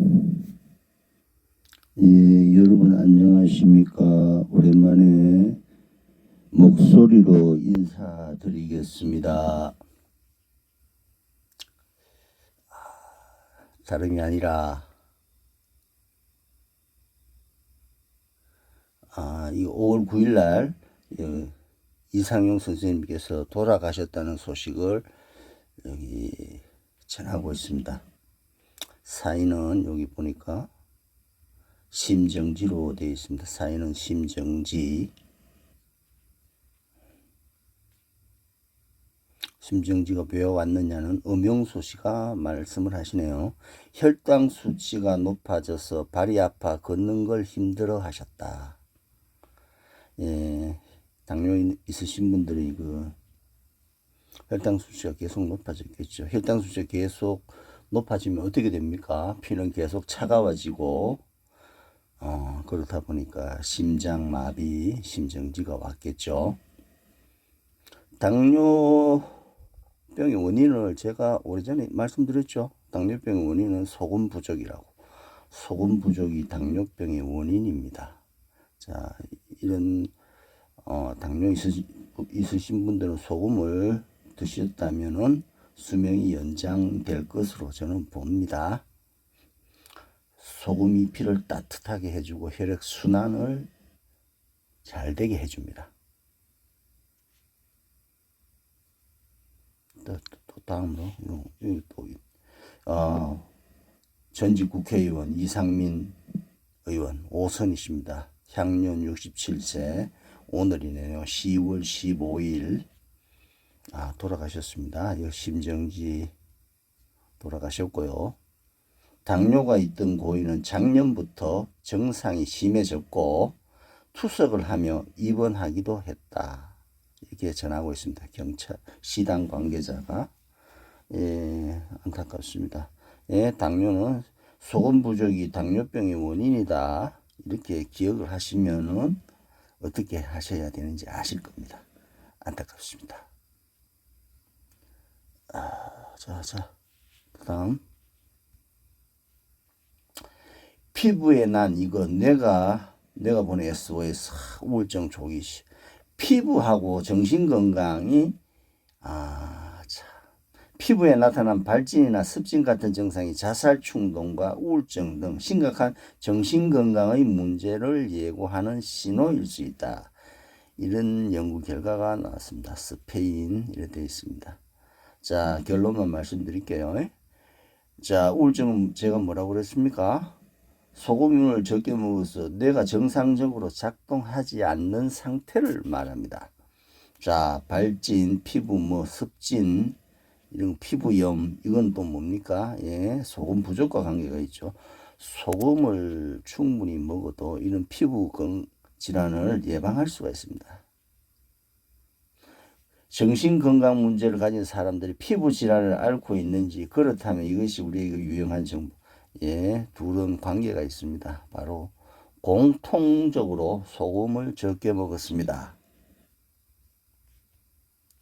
예, 여러분 안녕하십니까. 오랜만에 목소리로 인사드리겠습니다. 아, 다름이 아니라, 아, 이 5월 9일 날, 예, 이상용 선생님께서 돌아가셨다는 소식을 여기 전하고 있습니다. 사인은 여기 보니까 심정지로 되어 있습니다. 사인은 심정지. 심정지가 왜 왔느냐는 엄영수 씨가 말씀을 하시네요. 혈당 수치가 높아져서 발이 아파 걷는 걸 힘들어 하셨다. 예, 당뇨 있으신 분들이 그 혈당 수치가 계속 높아졌겠죠. 혈당 수치가 계속 높아지면 어떻게 됩니까? 피는 계속 차가워지고 어, 그렇다 보니까 심장 마비, 심정지가 왔겠죠. 당뇨병의 원인을 제가 오래전에 말씀드렸죠. 당뇨병의 원인은 소금 부족이라고. 소금 부족이 당뇨병의 원인입니다. 자, 이런 어, 당뇨 있으시, 있으신 분들은 소금을 드셨다면은 수명이 연장될 것으로 저는 봅니다. 소금이 피를 따뜻하게 해주고 혈액 순환을 잘 되게 해줍니다. 또, 또 다음으로 여기 또 어, 전직 국회의원 이상민 의원 오선이십니다. 향년 67세 오늘이네요. 10월 15일 아 돌아가셨습니다. 이 심정지 돌아가셨고요. 당뇨가 있던 고인은 작년부터 증상이 심해졌고 투석을 하며 입원하기도 했다. 이렇게 전하고 있습니다. 경찰 시당 관계자가 예, 안타깝습니다. 예, 당뇨는 소금 부족이 당뇨병의 원인이다. 이렇게 기억을 하시면은 어떻게 하셔야 되는지 아실 겁니다. 안타깝습니다. 아, 자, 자, 그다음 피부에 난 이거 내가 내가 보낸 SOS 우울증 조기 시 피부하고 정신 건강이 아, 참. 피부에 나타난 발진이나 습진 같은 증상이 자살 충동과 우울증 등 심각한 정신 건강의 문제를 예고하는 신호일 수 있다. 이런 연구 결과가 나왔습니다. 스페인 이렇게 되어 있습니다. 자, 결론만 말씀드릴게요. 자, 우울증은 제가 뭐라고 그랬습니까? 소금을 적게 먹어서 뇌가 정상적으로 작동하지 않는 상태를 말합니다. 자, 발진, 피부 뭐 습진, 이런 피부염, 이건 또 뭡니까? 예, 소금 부족과 관계가 있죠. 소금을 충분히 먹어도 이런 피부 질환을 예방할 수가 있습니다. 정신 건강 문제를 가진 사람들이 피부 질환을 앓고 있는지 그렇다면 이것이 우리에게 유용한 정보. 예, 둘은 관계가 있습니다. 바로 공통적으로 소금을 적게 먹었습니다.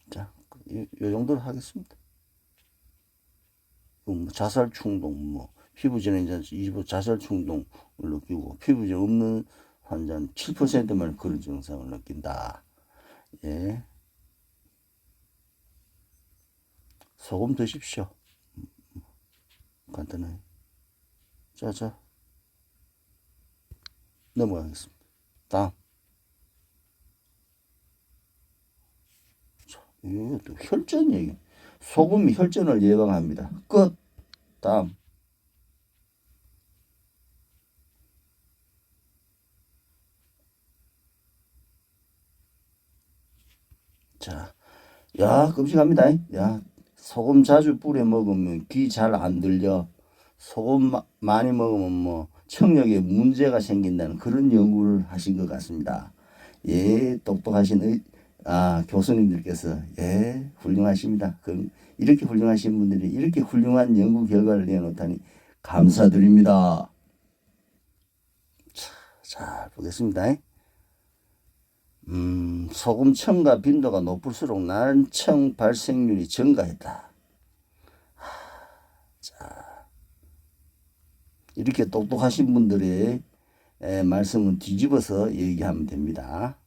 자, 이, 이 정도로 하겠습니다. 뭐 자살 충동, 뭐 피부질환 일부 자살 충동을 느끼고 피부질 없는 환자는 7%만 그런 증상을 느낀다. 예. 소금 드십시오. 간단해. 자, 자. 넘어가겠습니다. 다음. 자, 또 혈전 얘기. 소금이 혈전을 예방합니다. 끝. 다음. 자, 야, 금식합니다. 야, 소금 자주 뿌려 먹으면 귀 잘 안 들려. 소금 마, 많이 먹으면 뭐 청력에 문제가 생긴다는 그런 연구를 하신 것 같습니다. 예, 똑똑하신 의, 아, 교수님들께서 예, 훌륭하십니다. 그 이렇게 훌륭하신 분들이 이렇게 훌륭한 연구 결과를 내놓다니 감사드립니다. 자, 잘 보겠습니다. 음, 소금 첨가 빈도가 높을수록 난청 발생률이 증가했다. 하, 자, 이렇게 똑똑하신 분들의 에, 말씀은 뒤집어서 얘기하면 됩니다.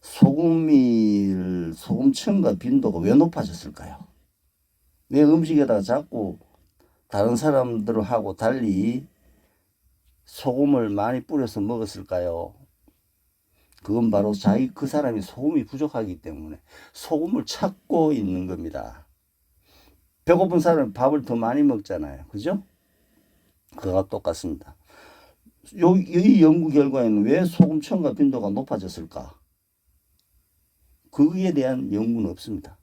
소금이 소금 첨가 빈도가 왜 높아졌을까요? 왜 음식에다가 자꾸 다른 사람들하고 달리 소금을 많이 뿌려서 먹었을까요? 그건 바로 자기 그 사람이 소금이 부족하기 때문에 소금을 찾고 있는 겁니다. 배고픈 사람은 밥을 더 많이 먹잖아요. 그죠? 그거가 똑같습니다. 요, 이 연구 결과에는 왜 소금 첨가 빈도가 높아졌을까? 거기에 대한 연구는 없습니다.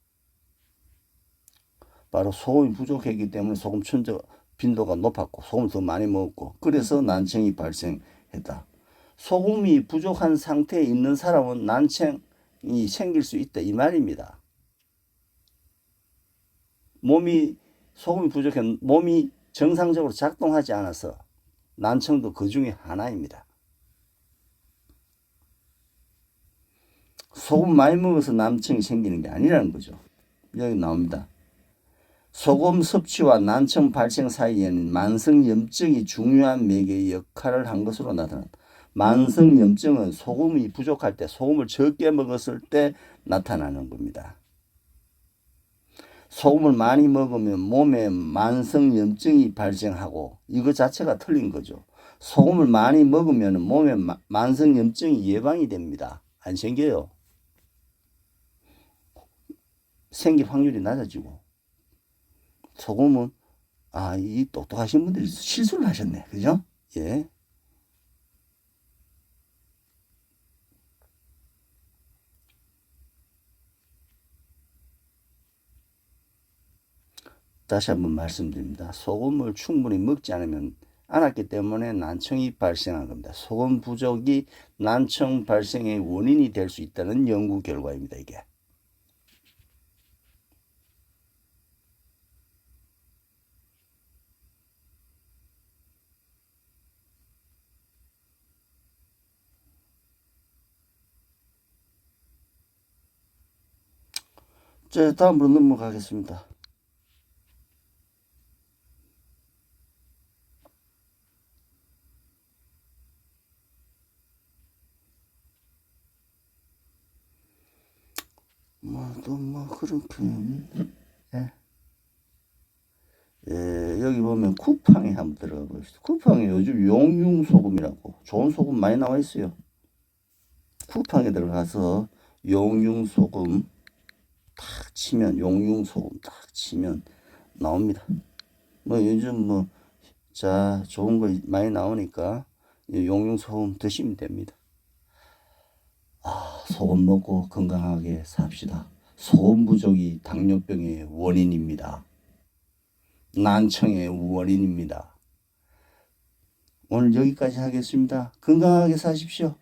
바로 소금이 부족했기 때문에 소금 첨가 빈도가 높았고 소금을 더 많이 먹었고 그래서 난청이 발생했다. 소금이 부족한 상태에 있는 사람은 난청이 생길 수 있다 이 말입니다. 몸이 소금이 부족한 몸이 정상적으로 작동하지 않아서 난청도 그 중에 하나입니다. 소금 많이 먹어서 난청이 생기는 게 아니라는 거죠. 여기 나옵니다. 소금 섭취와 난청 발생 사이에는 만성 염증이 중요한 매개의 역할을 한 것으로 나타난다. 만성 염증은 소금이 부족할 때, 소금을 적게 먹었을 때 나타나는 겁니다. 소금을 많이 먹으면 몸에 만성 염증이 발생하고 이거 자체가 틀린 거죠. 소금을 많이 먹으면 몸에 마- 만성 염증이 예방이 됩니다. 안 생겨요. 생길 확률이 낮아지고 소금은 아, 이 똑똑하신 분들이 실수를 하셨네. 그죠? 예. 다시 한번 말씀드립니다. 소금을 충분히 먹지 않으면 않았기 때문에 난청이 발생한 겁니다. 소금 부족이 난청 발생의 원인이 될 수 있다는 연구 결과입니다. 이게. 자, 다음으로 넘어가겠습니다. 뭐, 또 뭐, 그렇게. 예. 예, 여기 보면 쿠팡에 한번 들어가 보시죠. 쿠팡에 요즘 용융 소금이라고 좋은 소금 많이 나와 있어요. 쿠팡에 들어가서 용융 소금 탁 치면 용융 소금 탁 치면 나옵니다. 뭐 요즘 뭐 자 좋은 거 많이 나오니까 이 용융 소금 드시면 됩니다. 아, 소금 먹고 건강하게 삽시다. 소금 부족이 당뇨병의 원인입니다. 난청의 원인입니다. 오늘 여기까지 하겠습니다. 건강하게 사십시오.